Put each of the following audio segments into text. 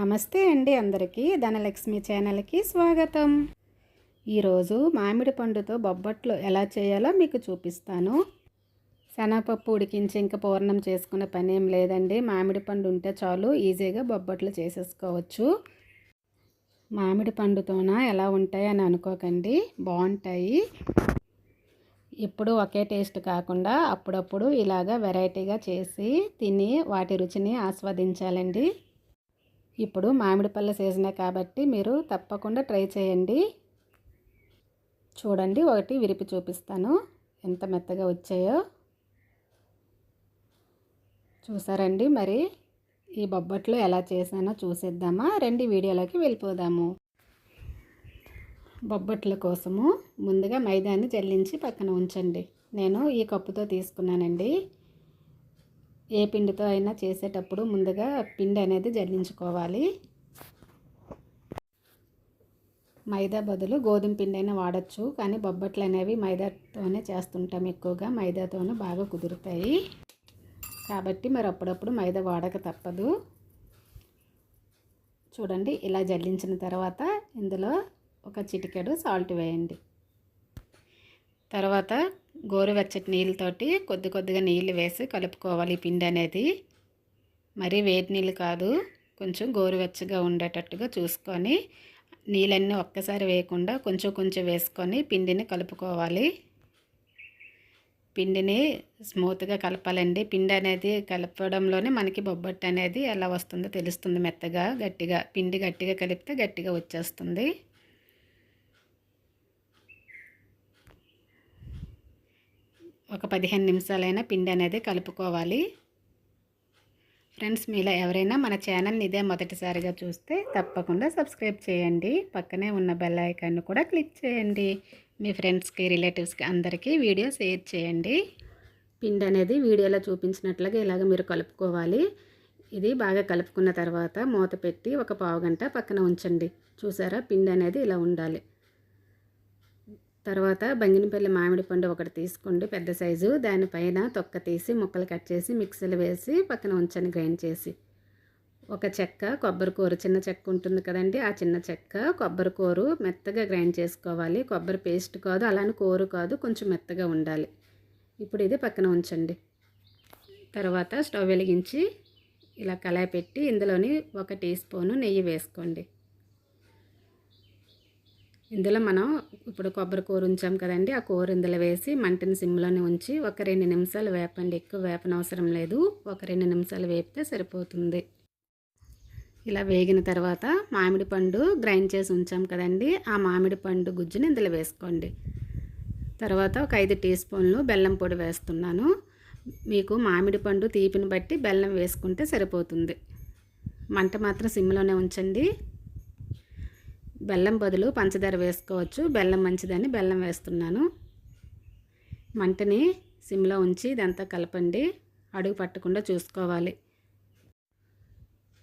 నమస్తే అండి అందరికీ ధనలక్ష్మి ఛానల్కి స్వాగతం. ఈరోజు మామిడి పండుతో బొబ్బట్లు ఎలా చేయాలో మీకు చూపిస్తాను. శనగపప్పు ఉడికించి ఇంకా పూర్ణం చేసుకునే పని ఏం లేదండి. మామిడి పండు ఉంటే చాలు ఈజీగా బొబ్బట్లు చేసేసుకోవచ్చు. మామిడి పండుతోన ఎలా ఉంటాయి అని అనుకోకండి. బాగుంటాయి. ఎప్పుడు ఒకే టేస్ట్ కాకుండా అప్పుడప్పుడు ఇలాగా వెరైటీగా చేసి తిని వాటి రుచిని ఆస్వాదించాలండి. ఇప్పుడు మామిడి పళ్ళ సీజనే కాబట్టి మీరు తప్పకుండా ట్రై చేయండి. చూడండి ఒకటి విరిపి చూపిస్తాను. ఎంత మెత్తగా వచ్చాయో. చూసారండి మరి? ఈ బొబ్బట్లు ఎలా చేశానో చూసేద్దామా? రెండు వీడియోలోకి వెళ్ళిపోదాము. బొబ్బట్ల కోసము ముందుగా మైదాన్ని జల్లించి పక్కన ఉంచండి. నేను ఈ కప్పుతో తీసుకున్నానండి. ఏ పిండితో అయినా చేసేటప్పుడు ముందుగా పిండి అనేది జల్లించుకోవాలి. మైదా బదులు గోధుమ పిండి అయినా వాడచ్చు కానీ బొబ్బట్లు అనేవి మైదాతోనే చేస్తుంటాం ఎక్కువగా. మైదాతోనే బాగా కుదురుతాయి. కాబట్టి మరి అప్పుడప్పుడు మైదా వాడక తప్పదు. చూడండి ఇలా జల్లించిన తర్వాత ఇందులో ఒక చిటికెడు సాల్ట్ వేయండి. తర్వాత గోరువెచ్చటి నీళ్ళతోటి కొద్ది కొద్దిగా నీళ్ళు వేసి కలుపుకోవాలి పిండి అనేది. మరీ వేడి నీళ్ళు కాదు కొంచెం గోరువెచ్చగా ఉండేటట్టుగా చూసుకొని నీళ్ళన్నీ ఒక్కసారి వేయకుండా కొంచెం కొంచెం వేసుకొని పిండిని కలుపుకోవాలి. పిండిని స్మూత్గా కలపాలండి. పిండి అనేది కలపడంలోనే మనకి బొబ్బట్టు అనేది ఎలా వస్తుందో తెలుస్తుంది మెత్తగా గట్టిగా. పిండి గట్టిగా కలిపితే గట్టిగా వచ్చేస్తుంది. ఒక పదిహేను నిమిషాలైనా పిండి అనేది కలుపుకోవాలి. ఫ్రెండ్స్ మీలో ఎవరైనా మన ఛానల్ని ఇదే మొదటిసారిగా చూస్తే తప్పకుండా సబ్స్క్రైబ్ చేయండి. పక్కనే ఉన్న బెల్ ఐకాన్ను కూడా క్లిక్ చేయండి. మీ ఫ్రెండ్స్కి రిలేటివ్స్కి అందరికీ వీడియో షేర్ చేయండి. పిండి అనేది వీడియోలో చూపించినట్లుగా ఇలాగ మీరు కలుపుకోవాలి. ఇది బాగా కలుపుకున్న తర్వాత మూత పెట్టి ఒక పావు గంట పక్కన ఉంచండి. చూసారా? పిండి అనేది ఇలా ఉండాలి. తర్వాత బంగినపల్లి మామిడి పండు ఒకటి తీసుకోండి పెద్ద సైజు. దానిపైన తొక్క తీసి ముక్కలు కట్ చేసి మిక్సీలో వేసి పక్కన ఉంచండి గ్రైండ్ చేసి. ఒక చెక్క కొబ్బరి కూర చిన్న చెక్క ఉంటుంది కదండి ఆ చిన్న చెక్క కొబ్బరి కూర మెత్తగా గ్రైండ్ చేసుకోవాలి. కొబ్బరి పేస్ట్ కాదు అలానే కూర కాదు కొంచెం మెత్తగా ఉండాలి. ఇప్పుడు ఇది పక్కన ఉంచండి. తర్వాత స్టవ్ వెలిగించి ఇలా కళాయి పెట్టి ఇందులోని ఒక టీ స్పూను నెయ్యి వేసుకోండి. ఇందులో మనం ఇప్పుడు కొబ్బరి కూర ఉంచాం కదండి ఆ కూర ఇందులో వేసి మంటని సిమ్లోనే ఉంచి ఒక రెండు నిమిషాలు వేపండి. ఎక్కువ వేపనవసరం లేదు. ఒక రెండు నిమిషాలు వేపితే సరిపోతుంది. ఇలా వేగిన తర్వాత మామిడి పండు గ్రైండ్ చేసి ఉంచాం కదండి ఆ మామిడి పండు గుజ్జుని ఇందులో వేసుకోండి. తర్వాత ఒక ఐదు టీ స్పూన్లు బెల్లం పొడి వేస్తున్నాను. మీకు మామిడి పండు తీపిని బట్టి బెల్లం వేసుకుంటే సరిపోతుంది. మంట మాత్రం సిమ్లోనే ఉంచండి. బెల్లం బదులు పంచదార వేసుకోవచ్చు. బెల్లం మంచిదని బెల్లం వేస్తున్నాను. మంటని సిమ్లో ఉంచి ఇదంతా కలపండి. అడుగు పట్టకుండా చూసుకోవాలి.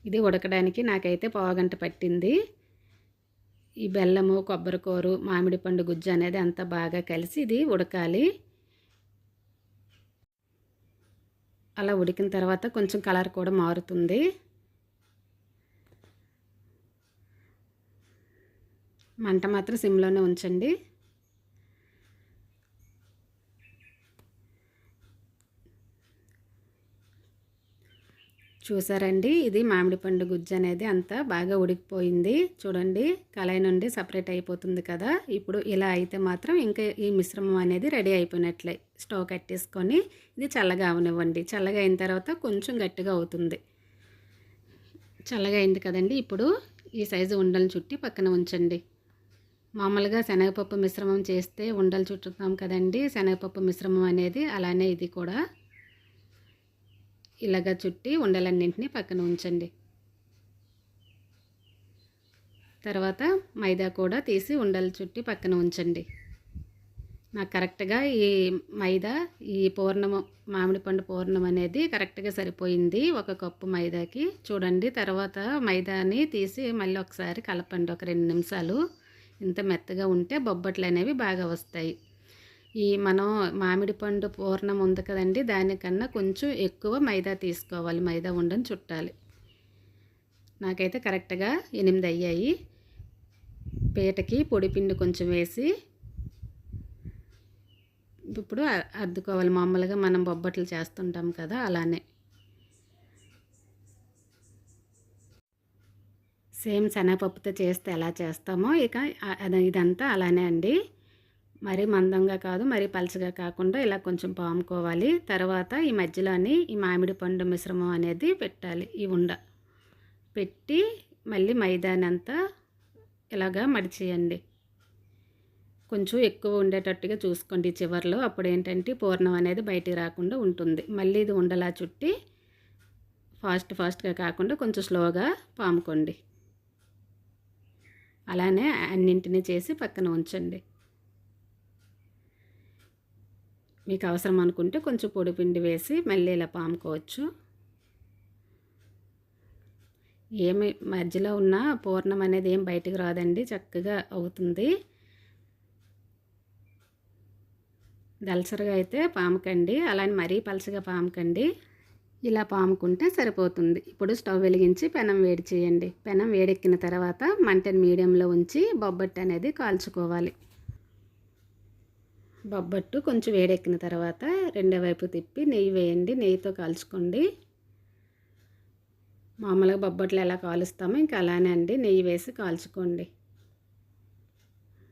ఇది ఉడకడానికి నాకైతే పావుగంట పట్టింది. ఈ బెల్లము కొబ్బరికూరు మామిడి పండు గుజ్జు అనేది అంతా బాగా కలిసి ఇది ఉడకాలి. అలా ఉడికిన తర్వాత కొంచెం కలర్ కూడా మారుతుంది. మంట మాత్రం సిమ్లోనే ఉంచండి. చూసారండి ఇది మామిడి పండు గుజ్జు అనేది అంతా బాగా ఉడికిపోయింది. చూడండి కళాయి నుండి సపరేట్ అయిపోతుంది కదా. ఇప్పుడు ఇలా అయితే మాత్రం ఇంకా ఈ మిశ్రమం అనేది రెడీ అయిపోయినట్లే. స్టవ్ కట్టేసుకొని ఇది చల్లగా అవనివ్వండి. చల్లగా అయిన తర్వాత కొంచెం గట్టిగా అవుతుంది. చల్లగా అయింది కదండి ఇప్పుడు ఈ సైజు ఉండలు చుట్టి పక్కన ఉంచండి. మామూలుగా శనగపప్పు మిశ్రమం చేస్తే ఉండలు చుట్టుతాం కదండి. శనగపప్పు మిశ్రమం అనేది అలానే ఇది కూడా. ఇలాగ చుట్టి ఉండలన్నింటినీ పక్కన ఉంచండి. తర్వాత మైదా కూడా తీసి ఉండలు చుట్టి పక్కన ఉంచండి. నాకు కరెక్ట్గా ఈ మైదా ఈ పూర్ణము మామిడి పండు పూర్ణం అనేది కరెక్ట్గా సరిపోయింది ఒక కప్పు మైదాకి. చూడండి తర్వాత మైదాని తీసి మళ్ళీ ఒకసారి కలపండి ఒక రెండు నిమిషాలు. ఇంత మెత్తగా ఉంటే బొబ్బట్లు అనేవి బాగా వస్తాయి. ఈ మనం మామిడి పండు పూర్ణం ఉంది కదండి దానికన్నా కొంచెం ఎక్కువ మైదా తీసుకోవాలి. మైదా ఉండని చుట్టాలి. నాకైతే కరెక్ట్గా ఎనిమిది అయ్యాయి. పీటకి పొడిపిండి కొంచెం వేసి ఇప్పుడు అద్దుకోవాలి మామూలుగా మనం బొబ్బట్లు చేస్తుంటాం కదా అలానే. సేమ్ శనగపప్పుతో చేస్తే ఎలా చేస్తామో ఇక ఇదంతా అలానే అండి. మరీ మందంగా కాదు మరీ పలచగా కాకుండా ఇలా కొంచెం పాముకోవాలి. తర్వాత ఈ మధ్యలోని ఈ మామిడి పండు మిశ్రమం అనేది పెట్టాలి ఈ ఉండ. పెట్టి మళ్ళీ మైదానంతా ఇలాగా మడిచేయండి. కొంచెం ఎక్కువ ఉండేటట్టుగా చూసుకోండి చివర్లో. అప్పుడు ఏంటంటే పూర్ణం అనేది బయటికి రాకుండా ఉంటుంది. మళ్ళీ ఇది ఉండలా చుట్టి ఫాస్ట్ ఫాస్ట్గా కాకుండా కొంచెం స్లోగా పాముకోండి. అలానే అన్నింటినీ చేసి పక్కన ఉంచండి. మీకు అవసరం అనుకుంటే కొంచెం పొడిపిండి వేసి మళ్ళీ ఇలా పాముకోవచ్చు. ఏమి మధ్యలో ఉన్న పూర్ణం అనేది ఏం బయటికి రాదండి చక్కగా అవుతుంది. దలసరగా అయితే పామకండి అలానే మరీ పలసగా పామకండి. ఇలా పాముకుంటే సరిపోతుంది. ఇప్పుడు స్టవ్ వెలిగించి పెనం వేడి చేయండి. పెనం వేడెక్కిన తర్వాత మంటను మీడియంలో ఉంచి బొబ్బట్టు అనేది కాల్చుకోవాలి. బొబ్బట్టు కొంచెం వేడెక్కిన తర్వాత రెండో వైపు తిప్పి నెయ్యి వేయండి. నెయ్యితో కాల్చుకోండి. మామూలుగా బొబ్బట్లు ఎలా కాలుస్తామో ఇంకా అలానే అండి. నెయ్యి వేసి కాల్చుకోండి.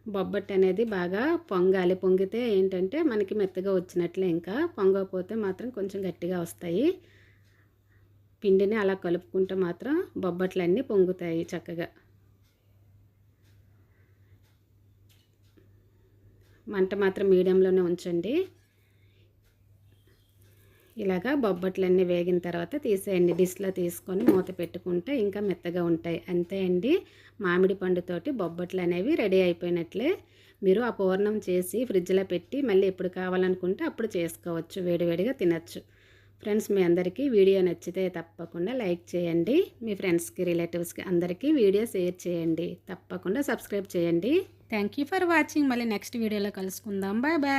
బొబ్బట్టు అనేది బాగా పొంగాలి. పొంగితే ఏంటంటే మనకి మెత్తగా వచ్చినట్లే ఇంకా. పొంగకపోతే మాత్రం కొంచెం గట్టిగా వస్తాయి. పిండిని అలా కలుపుకుంటే మాత్రం బొబ్బట్లన్నీ పొంగుతాయి చక్కగా. మంట మాత్రం మీడియంలోనే ఉంచండి. ఇలాగా బొబ్బట్లన్నీ వేగిన తర్వాత తీసేయండి. డిష్లో తీసుకొని మూత పెట్టుకుంటే ఇంకా మెత్తగా ఉంటాయి. అంతే అండి. మామిడి పండుతోటి బొబ్బట్లు అనేవి రెడీ అయిపోయినట్లే. మీరు ఆ పూర్ణం చేసి ఫ్రిడ్జ్లో పెట్టి మళ్ళీ ఎప్పుడు కావాలనుకుంటే అప్పుడు చేసుకోవచ్చు. వేడివేడిగా తినచ్చు. ఫ్రెండ్స్ మీ అందరికీ వీడియో నచ్చితే తప్పకుండా లైక్ చేయండి. మీ ఫ్రెండ్స్కి రిలేటివ్స్కి అందరికీ వీడియో షేర్ చేయండి. తప్పకుండా సబ్స్క్రైబ్ చేయండి. థ్యాంక్ యూ ఫర్ వాచింగ్ మళ్ళీ నెక్స్ట్ వీడియోలో కలుసుకుందాం. Bye bye